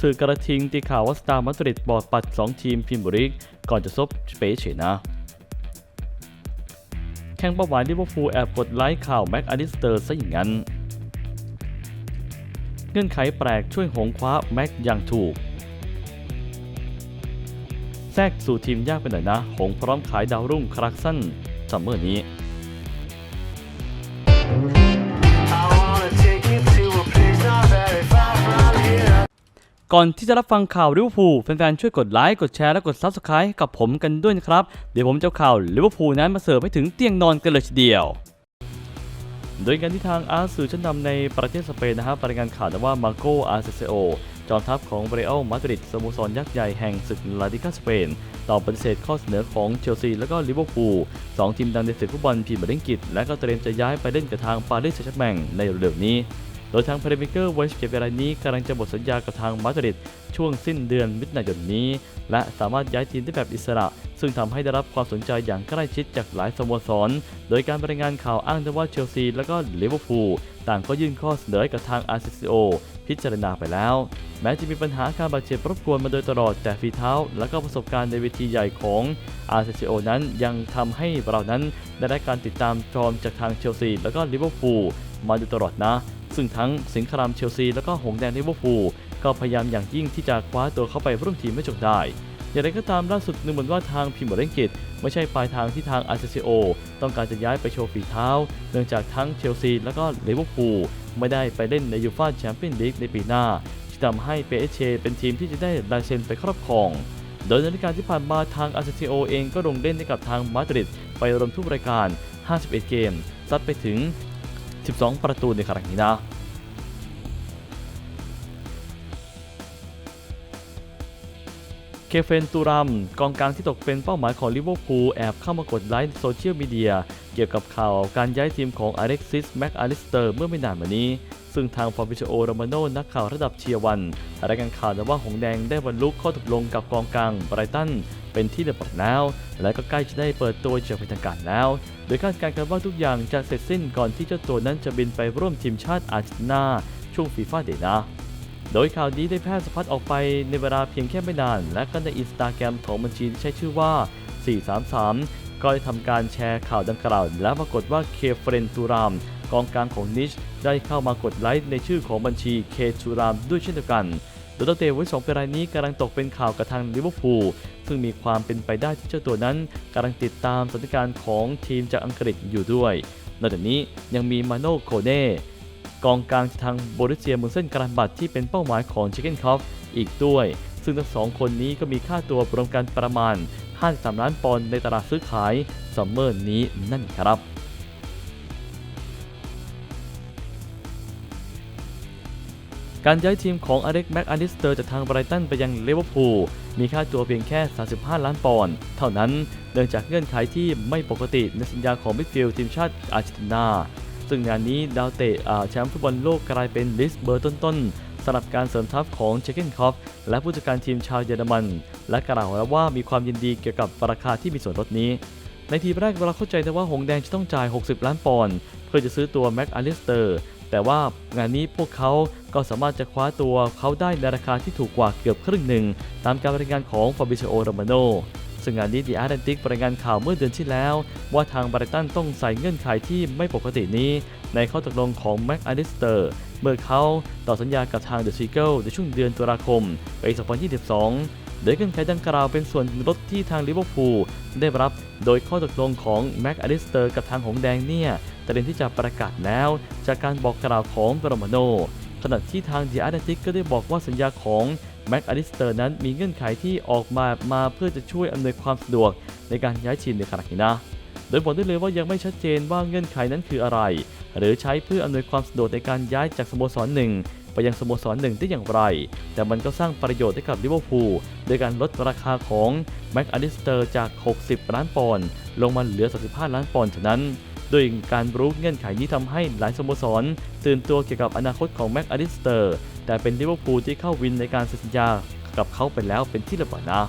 สื่อกระทิงตีข่าวว่าสตาร์มาดริดบอดปัด 2 ทีมพรีเมียร์ลีกก่อนจะซบสเปเชนะแข่งเป้าหมายลิเวอร์พูลแอบกดไลค์ข่าวแม็กอลิสเตอร์ซะอย่างนั้น เงื่อนไขแปลกช่วยหงคว้าแม็กอย่างถูก แทรกสู่ทีมยากไปหน่อยนะ หงพร้อมขายดาวรุ่งครักสั้นซัมเมอร์นี้ ก่อนที่จะรับฟังข่าวลิเวอร์พูลแฟนๆช่วยกดไลค์กดแชร์และกด Subscribe กับผมกันด้วยนะครับ เดี๋ยวผมจะเอาข่าวลิเวอร์พูลนั้นมาเสิร์ฟให้ถึงเตียงนอนกันเลยทีเดียวโดยการที่ทางอาร์สื่อชั้นนำในประเทศสเปนนะครับรายงานข่าวว่ามาโกอาร์เซโอจอมทัพของเบรอัลมาดริดสโมสรยักษ์ใหญ่แห่งศึกลาลิกาสเปนตอบปฏิเสธข้อเสนอของเชลซีและก็ลิเวอร์พูลสองทีมดังในศึกฟุตบอลพรีเมียร์ลีกอังกฤษและก็เตรียมจะย้ายไปเล่นกับทางปารีสแซงต์แชร์แมงในเร็วนี้ โดยทางเพลย์เมเกอร์เวสเกเวลานี้กำลังจะหมดสัญญากับทางมาดริดช่วงสิ้นเดือนมิถุนายนนี้ และสามารถย้ายทีมได้แบบอิสระ ซึ่งทำให้ได้รับความสนใจอย่างใกล้ชิดจากหลายสโมสร โดยการรายงานข่าวอ้างว่าเชลซีและก็ลิเวอร์พูลต่างก็ยื่นข้อเสนอให้กับทางอาร์เซโอพิจารณาไปแล้ว แม้จะมีปัญหาการบาดเจ็บรบกวนมาโดยตลอดแต่ฝีเท้า และก็ประสบการณ์ในเวทีใหญ่ของอาร์เซโอนั้นยังทำให้เรานั้นได้รับการติดตามฟอมจากทางเชลซีและก็ลิเวอร์พูลมาโดยตลอดนะ ซึ่งทั้งสิงครามเชลซี และก็หงส์แดงลิเวอร์พูลก็พยายามอย่างยิ่งที่จะคว้าตัวเข้าไปร่วมทีมไม่จงได้ อย่างไรก็ตามล่าสุดนึกเหมือนว่าทางพิมพ์เรนกิตไม่ใช่ปลายทางที่ทางอาร์เซโอต้องการจะย้ายไปโชว์ฝีเท้า เนื่องจากทั้งเชลซี และก็ลิเวอร์พูลไม่ได้ไปเล่นในยูฟ่าแชมเปี้ยนลีกในปีหน้าที่ทำให้เปเชเป็นทีมที่จะได้ลายเซ็นไปครอบครองโดยในฤดูกาลที่ผ่านมาทางอาร์เซโอเองก็ลงเล่นให้กับทางมาดริดไปรวมทุกรายการ 51 เกม ซัดไปถึง 12 ประตูในครั้งนี้นะเคเฟนตูรัมกองกลางที่ตกเป็นเป้าหมายของลิเวอร์พูลแอบเข้ามากดไลค์ในโซเชียลมีเดียเกี่ยวกับข่าวการย้ายทีมของอเล็กซิสแม็กอลิสเตอร์เมื่อไม่นานมานี้ ซึ่งทางฟาบิโชโอโรมาโนนักข่าวระดับเชียร์วันรายงานข่าวว่าหงแดงได้บรรลุข้อตกลงกับกองกลางไบรตัน เป็นที่เรียบร้อยแล้ว และก็ใกล้จะได้เปิดตัวจะเป็นทางการแล้ว โดยคาดการณ์กันว่าทุกอย่างจะเสร็จสิ้นก่อนที่เจ้าตัวนั้นจะบินไปร่วมทีมชาติอาร์เจนตินาช่วงฟีฟ่าเดย์นะโดยข่าวนี้ได้แพร่สะพัดออกไปในเวลาเพียงแค่ไม่นาน และก็ในอินสตาแกรมของบัญชีที่ใช้ชื่อว่า 433 ก็ได้ทำการแชร์ข่าวดังกล่าว และปรากฏว่าเคเฟรนตูรามกองกลางของนิช ได้เข้ามากดไลค์ในชื่อของบัญชีเคทูรามด้วยเช่นเดียวกัน โดยตัวเตะไว้สองเป็นรายนี้กำลังตกเป็นข่าวกับทางลิเวอร์พูลซึ่งมีความเป็นไปได้ที่เจ้าตัวนั้นกำลังติดตามสถานการณ์ของทีมจากอังกฤษอยู่ด้วย นอกจากนี้ยังมีมาโนโคเน่กองกลางจากทางโบริเซียมุนเซนการันบัตที่เป็นเป้าหมายของเชคเก้นคอฟอีกด้วย ซึ่งทั้งสองคนนี้ก็มีค่าตัวรวมกันประมาณ 53 ล้านปอนด์ในตลาดซื้อขายซัมเมอร์นี้นั่นครับ การย้ายทีมของอเล็กแม็กอลิสเตอร์จากทางไบรตันไปยังลิเวอร์พูลมีค่าตัวเพียงแค่ 35 ล้านปอนด์เท่านั้นเนื่องจากเงื่อนไขที่ไม่ปกติในสัญญาของมิดฟิลด์ทีมชาติอาร์เจนตินา ซึ่งงานนี้ดาวเตะแชมป์ฟุตบอลโลกกลายเป็นลิสเบอร์ต้นๆสำหรับการเสริมทัพของเชคเกนคอฟและผู้จัดการทีมชาวเยอรมัน และกล่าวแล้วว่ามีความยินดีเกี่ยวกับราคาที่มีส่วนลดนี้ ในทีแรกเราเข้าใจนะว่าหงแดงจะต้องจ่าย 60 ล้านปอนด์เพื่อจะซื้อตัวแม็กอลิสเตอร์ แต่ว่างานนี้พวกเขาก็สามารถจะคว้าตัวเขาได้ในราคาที่ถูกกว่าเกือบครึ่งหนึ่ง ตามการรายงานของฟาบิโชโอโรมาโนซึ่งงานนี้ดีอาร์แอนติกรายงานข่าวเมื่อเดือนที่แล้ว ว่าทางบริตันต้องใส่เงื่อนไขที่ไม่ปกตินี้ ในข้อตกลงของแม็กอลิสเตอร์เมื่อเขาต่อสัญญากับทางเดอะซีเกิลในช่วงเดือนตุลาคมปี2022 โดยเงื่อนไขดังกล่าวเป็นส่วนลดที่ทางลิเวอร์พูลได้รับโดยข้อตกลงของแม็กอลิสเตอร์กับทางหงแดงเนี่ย เตรียมที่จะประกาศแล้ว จากการบอกกล่าวของโรมโน ขณะที่ทางดีอาร์แอนติกก็ได้บอกว่าสัญญาของแม็กอลิสเตอร์นั้นมีเงื่อนไขที่ออกมามาเพื่อจะช่วยอำนวยความสะดวกในการย้ายทีมในขณะนี้นะ โดยบอกได้เลยว่ายังไม่ชัดเจนว่าเงื่อนไขนั้นคืออะไร หรือใช้เพื่ออำนวยความสะดวกในการย้ายจากสโมสรหนึ่งไปยังสโมสรหนึ่งได้อย่างไร แต่มันก็สร้างประโยชน์ให้กับลิเวอร์พูลโดยการลดราคาของแม็กอลิสเตอร์จาก 60 ล้านปอนด์ลงมาเหลือ 35 ล้านปอนด์เท่านั้น โดยการรู้เงื่อนไขนี้ทำให้หลายสโมสร ตื่นตัวเกี่ยวกับอนาคตของแม็กอลิสเตอร์ แต่เป็นลิเวอร์พูลที่เข้าวินในการเซ็นสัญญากับเขาไปแล้วเป็นที่เรียบร้อยนะ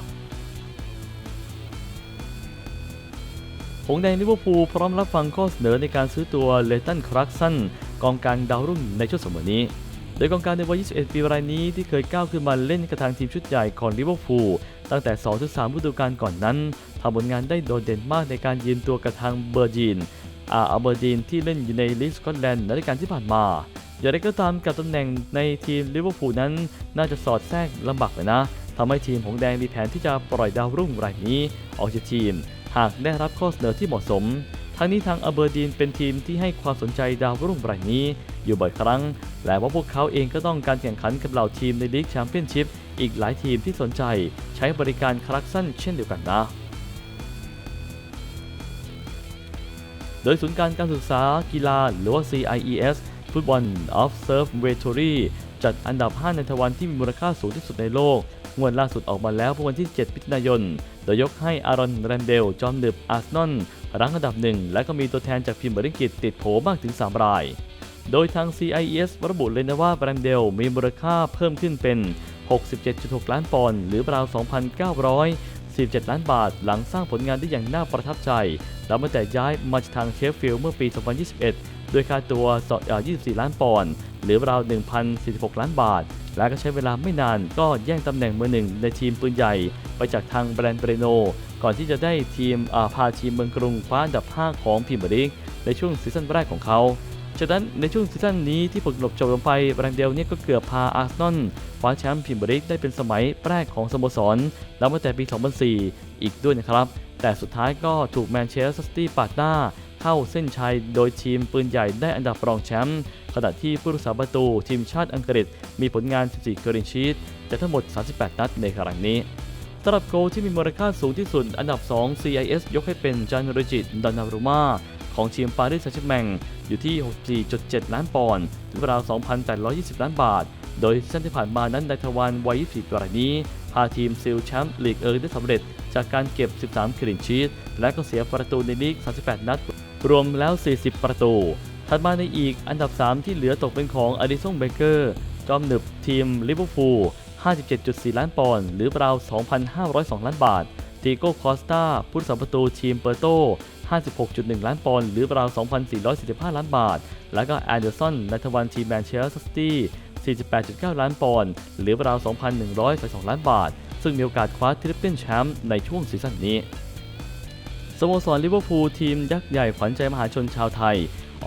หงแดงลิเวอร์พูลพร้อมรับฟังข้อเสนอในการซื้อตัวเลตันครักสันกองกลางดาวรุ่งในช่วงสมัยนี้ โดยกองกลางในวัย 21 ปีรายนี้ที่เคยก้าวขึ้นมาเล่นกับทางทีมชุดใหญ่ของลิเวอร์พูลตั้งแต่ 2-3ฤดูกาลก่อนนั้นทำผลงานได้โดดเด่นมากในการยืมตัวกับทางเบอร์จีน อาอัลเบอร์ดีนที่เล่นอยู่ในลีกสกอตแลนด์ในฤดูกาลที่ผ่านมา อย่างไรก็ตามกับตำแหน่งในทีมลิเวอร์พูลนั้น น่าจะสอดแทรกลำบากเลยนะทำให้ทีมหงแดงมีแผนที่จะปล่อยดาวรุ่งรายนี้ ออกจากทีม หากได้รับข้อเสนอที่เหมาะสมทั้งนี้ทางอัลเบอร์ดีนเป็นทีมที่ให้ความสนใจดาวรุ่งรายนี้ อยู่บ่อยครั้ง และว่าพวกเขาเองก็ต้องการแข่งขันกับเหล่าทีมในลีกแชมเปี้ยนชิพอีกหลายทีมที่สนใจ ใช้บริการคลักสั้นเช่นเดียวกันนะ ดยศูนย์การการศึกษากีฬาหรือว่า CIES Football Observatory จัดอันดับ 5 ในทวันที่มีมูลค่าสูงที่สุดในโลก งวดล่าสุดออกมาแล้วเมื่อวันที่ 7 มิถุนายน โดยยกให้อารอนแรมเดล จอมดึบอาร์เซนอลรั้งอันดับหนึ่ง และก็มีตัวแทนจากพิมพ์บริกิตติดโผมากถึง 3 ราย โดยทาง CIES ระบุเลยนะว่าแบรนเดลมีมูลค่าเพิ่มขึ้นเป็น 67.6 ล้านปอนด์หรือราว 2,900 47 ล้านบาท หลังสร้างผลงานได้อย่างน่าประทับใจ แล้วมาแต่ย้ายมาจากทางเชฟฟิลด์เมื่อปี 2021ด้วยค่าตัวเอ่อ24 ล้านปอนด์หรือราว 1,046 ล้านบาท และก็ใช้เวลาไม่นานก็แย่งตำแหน่งมือหนึ่งในทีมปืนใหญ่ ไปจากทางแบรนด์เบรโน ก่อนที่จะได้ทีมพาทีมเมืองกรุงคว้าอันดับ 5 ของพรีเมียร์ลีกในช่วงซีซั่นแรกของเขา จากนั้นในช่วงซีซั่นนี้ที่ผลสรุปจบลงไปแบรนเดลเนี่ยก็เกือบพาอาร์เซนอลคว้าแชมป์พรีเมียร์ลีกได้เป็นสมัยแรกของสโมสร แล้วมาแต่ปี 2004 อีกด้วยนะครับ แต่สุดท้ายก็ถูกแมนเชสเตอร์ซิตี้ปาดหน้า เข้าเส้นชัยโดยทีมปืนใหญ่ได้อันดับรองแชมป์ขณะที่ผู้รักษาประตูทีมชาติอังกฤษ มีผลงาน 14 เกรนชีตจากทั้งหมด 38 นัดในครั้งนี้สำหรับโกลที่มีมูลค่าสูงที่สุด อันดับ 2 CIS ยกให้เป็นจานโรจิตดอนารุมา ของทีมปารีสแซงต์แชร์แมงอยู่ที่ 64.7 ล้านปอนด์หรือราว 2,820 ล้านบาท โดยซีซั่นที่ผ่านมานั้นนายทวารวัย 24 ปีรายนี้ พาทีมซิลแชมป์ลีกเอิร์ได้สำเร็จ จากการเก็บ 13คลีนชีตและก็เสียประตูในลีก 38 นัด รวมแล้ว 40 ประตู ถัดมาในอีกอันดับ 3 ที่เหลือตกเป็นของอดิสันเบเกอร์จอมหนึบทีมลิเวอร์พูล57.4 ล้านปอนด์หรือราว 2,502 ล้านบาทตีโก้คอสตาผู้รักษาประตูทีมเปอร์โต 56.1 ล้านปอนด์หรือราว 2,445 ล้านบาท แล้วก็แอนเดอร์สันนัทวันทีแมนเชสเตอร์ซิตี้48.9 ล้านปอนด์หรือราว 2,132ล้านบาท ซึ่งมีโอกาสคว้าทริปเปิลแชมป์ในช่วงซีซั่นนี้สโมสรลิเวอร์พูลทีมยักษ์ใหญ่ขวัญใจมหาชนชาวไทย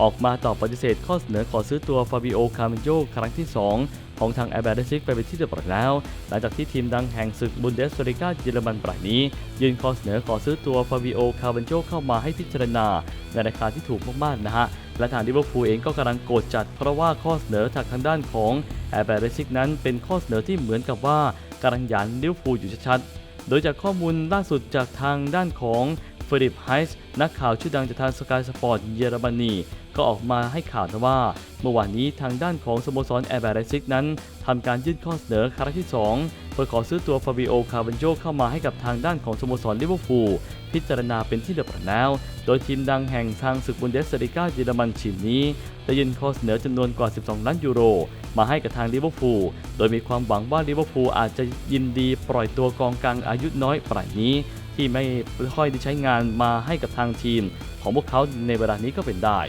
ออกมาตอบปฏิเสธข้อเสนอขอซื้อตัวฟาบิโอ คาร์เมนโยครั้งที่ 2 ของทางแอร์แบร์ซิกไปเป็นที่เรียบร้อยแล้ว หลังจากที่ทีมดังแห่งศึกบุนเดสลิก้าเยอรมันปรายนี้ ยื่นข้อเสนอขอซื้อตัวฟาบิโอคาร์เมนโจเข้ามาให้พิจารณา ในราคาที่ถูกมากๆนะฮะและทางลิเวอร์พูลเองก็กำลังโกรธจัด เพราะว่าข้อเสนอจากทางด้านของแอร์แบร์ซิกนั้นเป็นข้อเสนอที่เหมือนกับว่ากำลังหยันลิเวอร์พูลอยู่ชัดๆ โดยจากข้อมูลล่าสุดจากทางด้านของเฟริปไฮส์นักข่าวชื่อดังจากทางสกายสปอร์ตเยอรมนีก็ออกมาให้ข่าวนะว่า เมื่อวานนี้ทางด้านของสโมสรแอร์แบรซิกนั้นทำการยื่นข้อเสนอครั้งที่ 2 เพื่อขอซื้อตัวฟาบิโอ คาร์บันโจเข้ามาให้กับทางด้านของสโมสรลิเวอร์พูลพิจารณาเป็นที่เรียบร้อยแล้ว โดยทีมดังแห่งทางศึกบุนเดสลิก้าเยอรมันทีมนี้ได้ยื่นข้อเสนอจำนวนกว่า 12 ล้านยูโร มาให้กับทางลิเวอร์พูล โดยมีความหวังว่าลิเวอร์พูลอาจจะยินดีปล่อยตัวกองกลางอายุน้อยปรายนี้ ที่ไม่ค่อยได้ใช้งานมาให้กับทางทีม ของพวกเขาในเวลานี้ก็เป็นได้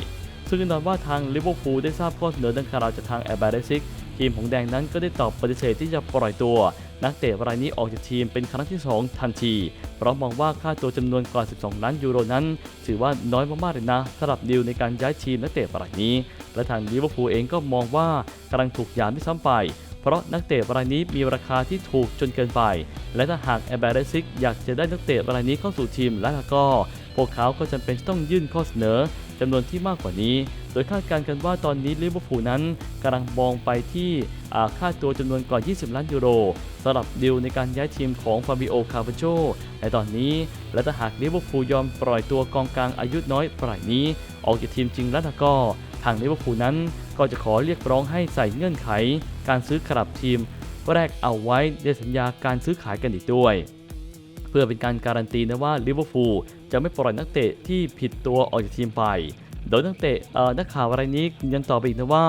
ซึ่งแน่นอนว่าทางลิเวอร์พูลได้ทราบข้อเสนอดังกล่าวจากทางแอร์บาร์ซิกทีมของแดงนั้นก็ได้ตอบปฏิเสธที่จะปล่อยตัว นักเตะรายนี้ออกจากทีมเป็นครั้งที่ 2 ทันที เพราะมองว่าค่าตัวจำนวนกว่า 12 ล้านยูโรนั้น ถือว่าน้อยมากๆเลยนะสำหรับดีลในการย้ายทีมนักเตะรายนี้ และทางลิเวอร์พูลเองก็มองว่ากำลังถูกยามที่ซ้ำไป เพราะนักเตะรายนี้มีราคาที่ถูกจนเกินไป และถ้าหากแอร์แบร์ซิกอยากจะได้นักเตะรายนี้เข้าสู่ทีมแล้วก็ พวกเขาก็จำเป็นต้องยื่นข้อเสนอจำนวนที่มากกว่านี้ โดยคาดการณ์กันว่าตอนนี้ลิเวอร์พูลนั้นกำลังมองไปที่ค่าตัวจำนวนกว่า 20 ล้านยูโรสำหรับดีลในการย้ายทีมของฟาบิโอ คาร์บโจในตอนนี้ และถ้าหากลิเวอร์พูลยอมปล่อยตัวกองกลางอายุน้อยปล่อยนี้ ออกจากทีมจริงแล้วก็ทางลิเวอร์พูลนั้นก็จะขอเรียกร้องให้ใส่เงื่อนไข การซื้อกลับทีม แรกเอาไว้ในสัญญาการซื้อขายกันอีกด้วย เพื่อเป็นการการันตีนะว่าลิเวอร์พูลจะไม่ปล่อยนักเตะที่ผิดตัวออกจากทีมไป โดยนักเตะนักข่าวรายนี้ยืนยันตอไปอีกนะว่า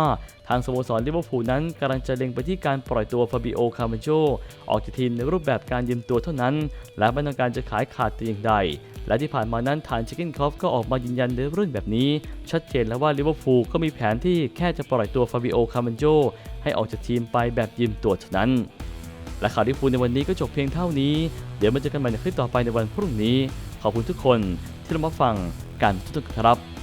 ทางสโมสรลิเวอร์พูลนั้นกำลังจะเล็งไปที่การปล่อยตัวฟาบิโอคาร์มโจออกจากทีมในรูปแบบการยืมตัวเท่านั้น และไม่ต้องการจะขายขาดแต่อย่างใด และที่ผ่านมานั้นฐานชิคเก้นคอฟก็ออกมายืนยันในเรื่องแบบนี้ ชัดเจนแล้วว่าลิเวอร์พูลก็มีแผนที่แค่จะปล่อยตัวฟาบิโอคาร์มโจให้ออกจากทีมไปแบบยืมตัวเท่านั้นและข่าวลิเวอร์พูลในวันนี้ก็จบเพียงเท่านี้ เดี๋ยวมาเจอกันใหม่ในคลิปต่อไปในวันพรุ่งนี้ ขอบคุณทุกคนที่รับฟังกันทุกๆครับ